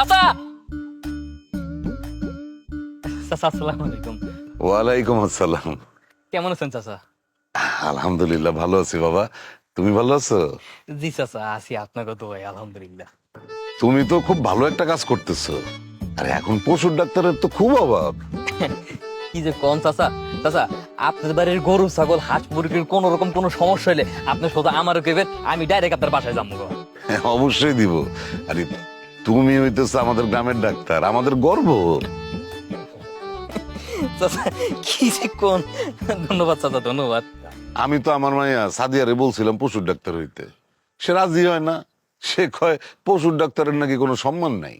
চাচা চাচা আসসালামু আলাইকুম। ওয়ালাইকুম আসসালাম। কেমন আছেন চাচা? আলহামদুলিল্লাহ ভালো আছি বাবা। তুমি ভালো আছো? জি চাচা আছি। আপনাকে তো আলহামদুলিল্লাহ। তুমি তো খুব ভালো একটা কাজ করতেছো। আরে এখন পশুর ডাক্তারের তো খুব অভাব। কি যে কোন চাচা? চাচা আপনার বাড়ির গরু ছাগল হাঁস মুরগির কোন রকম কোনো সমস্যা হলে আপনি সোজা আমার কেবেন আমি ডাইরেক্ট আপনার বাসায় যাব অবশ্যই দিব। আরে তুমি হইতেছ আমাদের গ্রামের ডাক্তার আমাদের গর্ব। চাচা কি যে কোন ধন্যবাদ চাচা ধন্যবাদ। আমি তো আমার মাইয়া সাদিয়ারে বলছিলাম পশুর ডাক্তার হইতে। সে রাজি হয় না সে কয় পশুর ডাক্তারের নাকি কোনো সম্মান নাই।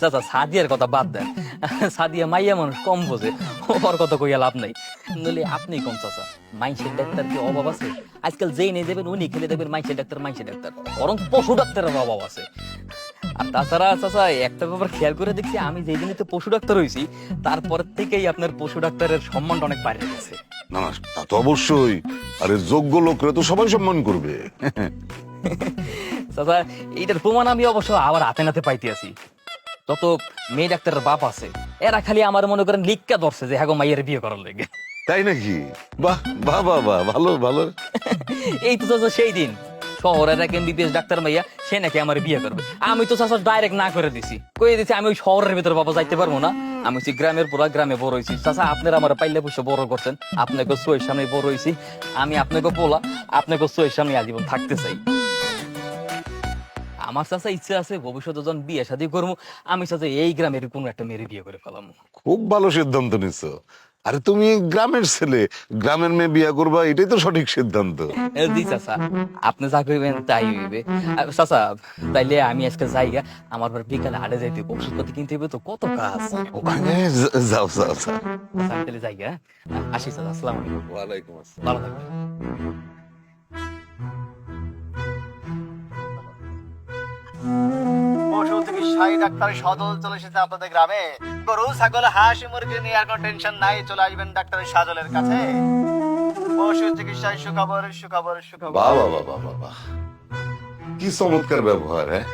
চাচা সাদিয়ার কথা বাদ দেন। সাদিয়া মাইয়া মানুষ কম বোঝে ওর কথা কইয়া লাভ নাই। নইলে আপনি কম চাচা মাইন্সের ডাক্তার কি অভাব আছে? আজকাল যেই নিয়ে দেবেন উনি খেলে দেখবেন মাইন্সের ডাক্তার মাইন্সের ডাক্তার। বরং পশু ডাক্তারের অভাব আছে। আর তাছাড়া চাচা একটা ব্যাপার খেয়াল করে দেখছি আমি যেই দিনে তো পশু ডাক্তার হয়েছি তারপর থেকেই আপনার পশু ডাক্তারের সম্মানটা অনেক বাইরে গেছে না না তা তো অবশ্যই। আরে যোগ্য লোকরা তো সবাই সম্মান করবে। চাচা এইটার প্রমাণ আমি অবশ্য আবার হাতে নাতে পাইতে আছি। যত মেয়ে ডাক্তারের বাপ আছে। এরা খালি আমার মনে করেন লিখকা ধরছে যে হ্যাঁ মাইয়ের বিয়ে করার লেগে। তাই নাকি? বাহ বাহ বাহ বাহ ভালো ভালো। এই তো চাচা সেই দিন। শহরের এক এমবিবিএস ডাক্তার মাইয়া সে নাকি আমার বিয়ে করবে। আমি তো চাচা ডাইরেক্ট না করে দিছি। কয়ে দিছি আমি ওই শহরের ভিতরে বাবা যাইতে পারব না। আমি হচ্ছি গ্রামের পুরা গ্রামে বড় হয়েছি। চাচা আপনারা আমার পাইলে বসে বড় করছেন। আপনাকে চোয়ের সামনে বড় হয়েছি। আমি আপনাকে পোলা আপনাকে চোয়ের সামনে আজীবন থাকতে চাই। আমার চাচা ইচ্ছে আছে ভবিষ্যতে যখন বিয়ে শাদী করব আমি চাচা এই গ্রামের কোনো একটা মেয়ের বিয়ে করে ফেলাম। খুব ভালো সিদ্ধান্ত নিছ। আরে তুমি গ্রামের ছেলে গ্রামের মেয়ে বিয়ে করবা এটাই তো সঠিক সিদ্ধান্ত। জি চাচা আপনি যা কইবেন তাই হইবে। আহ, চাচা তাইলে আমি আজকে যাইগা আমার আবার বিকালে হাটে যাইতে হবে, ওষুধপাতি কিনতে হবে তো কত কাজ। ওখানে যা- যাও যাও যাও। চাচা, আমি তাহলে যাইগা হ্যাঁ? আসি চাচা আসসালামু আলাইকুম। ভালো থাকবেন। পশু চিকিৎসায় ডাক্তার সদল চলে এসেছে আপনাদের গ্রামে। গরু, ছাগল, হাঁস, মুরগি নিয়ে আর কোনো টেনশন নাই, চলে আসবেন ডাক্তার সাজলের কাছে। পশু চিকিৎসায় সুখবর সুখবর সুখবর। বাহ বাহ বাহ কি চমৎকার ব্যবহার হ্যাঁ?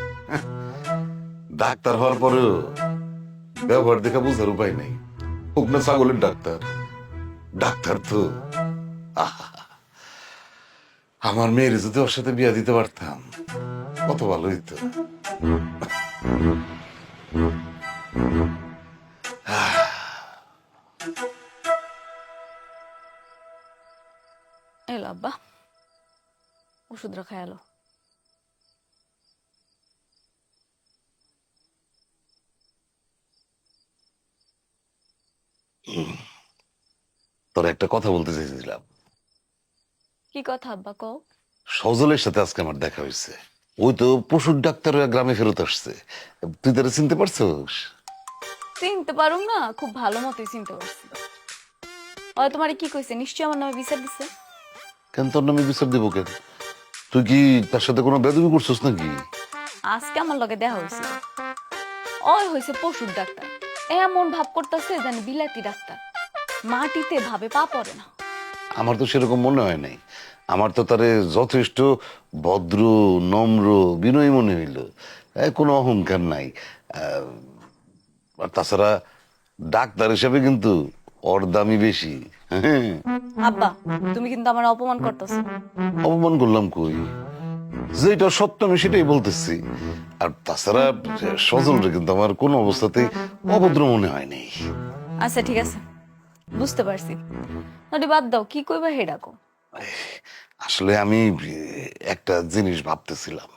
ডাক্তার হওয়ার পরেও ব্যবহার দেখে বুঝার উপায় নেই। হোক ছাগলের ডাক্তার। ডাক্তার তো! আমার মেয়ের যদি ওর সাথে বিয়া দিতে পারতাম কত ভালো হইতো এলো আব্বা ওষুধ রাখা এলো তোর একটা কথা বলতে চাইছিলাম। কি কথা আব্বা কও? সজলের সাথে আজকে আমার দেখা হয়েছে। ওই তো পশুর ডাক্তার হয়ে গ্রামে ফেরত আসছে। তুই তারা চিনতে পারছিস? চিনতে পারুম না খুব ভালো মতোই চিনতে পারছি। ওই তোমারে কি কইছে? নিশ্চয়ই আমার নামে বিচার দিছে? কেন তোর নামে বিচার দিব কেন? তুই কি তার সাথে কোনো বেদবি করছিস নাকি? আজকে আমার লগে দেখা হয়েছিল ওই হয়েছে পশুর ডাক্তার। এমন ভাব করতেছে জানি বিলাতি ডাক্তার। মাটিতে ভাবে পা পড়ে না। আমার তো সেরকম মনে হয় নাই। আমার তো তারে যথেষ্ট ভদ্র নম্র বিনয়ী মনে হইল। কোনো অহংকার নাই। আর তাছাড়া ডাক্তার হিসেবে কিন্তু ওর দামি বেশি। আব্বা তুমি কিন্তু আমার অপমান করতেছো। অপমান করলাম কই? যেটা সত্য আমি সেটাই বলতেছি। আর তাছাড়া সজলরে কিন্তু আমার কোনো অবস্থাতেই অভদ্র মনে হয়নি আচ্ছা ঠিক আছে। বুঝতে পারছি। বাদ দাও কি কইবা হে ডাকো আসলে আমি একটা জিনিস ভাবতেছিলাম।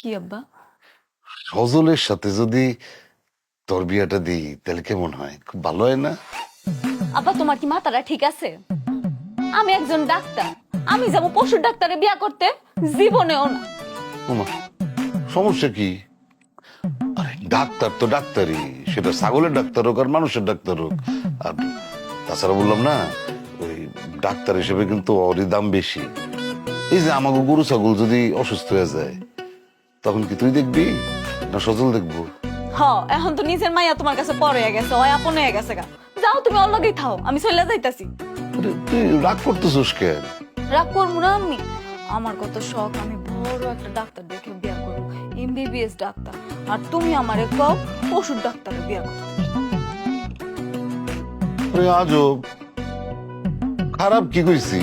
কি আব্বা? সজলের সাথে যদি তোর বিয়াটা দিই তাহলে কেমন হয়? খুব ভালো হয় না? আব্বা তোমার কি মাথাটা ঠিক আছে? আমি একজন ডাক্তার। আমি যাব পশুর ডাক্তারে বিয়া করতে জীবনেও না। সমস্যা কি? আরে ডাক্তার তো ডাক্তারই। সেটা ছাগলের ডাক্তার হোক আর মানুষের ডাক্তার হোক। আর তাছাড়া বললাম না ডাক্তার হিসেবে কিন্তু ওরই দাম বেশি। এই যে আমাকে গরু ছাগল যদি অসুস্থ হয়ে যায় তখন কি তুই দেখবি না সজল দেখব? হ এখন তো নিজের মাইয়া তোমার কাছে পরে হয়ে গেছে আপন হয়ে গেছে গা। যাও তুমি ওর লগেই থাও আমি চলে যাইতাছি। তুই রাগ করতেছিস কেন? রাগ করব না আমি? আমার কত শখ আমি বড় একটা ডাক্তার দেখে বিয়া করব এমবিবিএস ডাক্তার। আর তুমি আমারে কও পশুর ডাক্তারের বিয়া আরে আজব। খারাপ কি কইছি?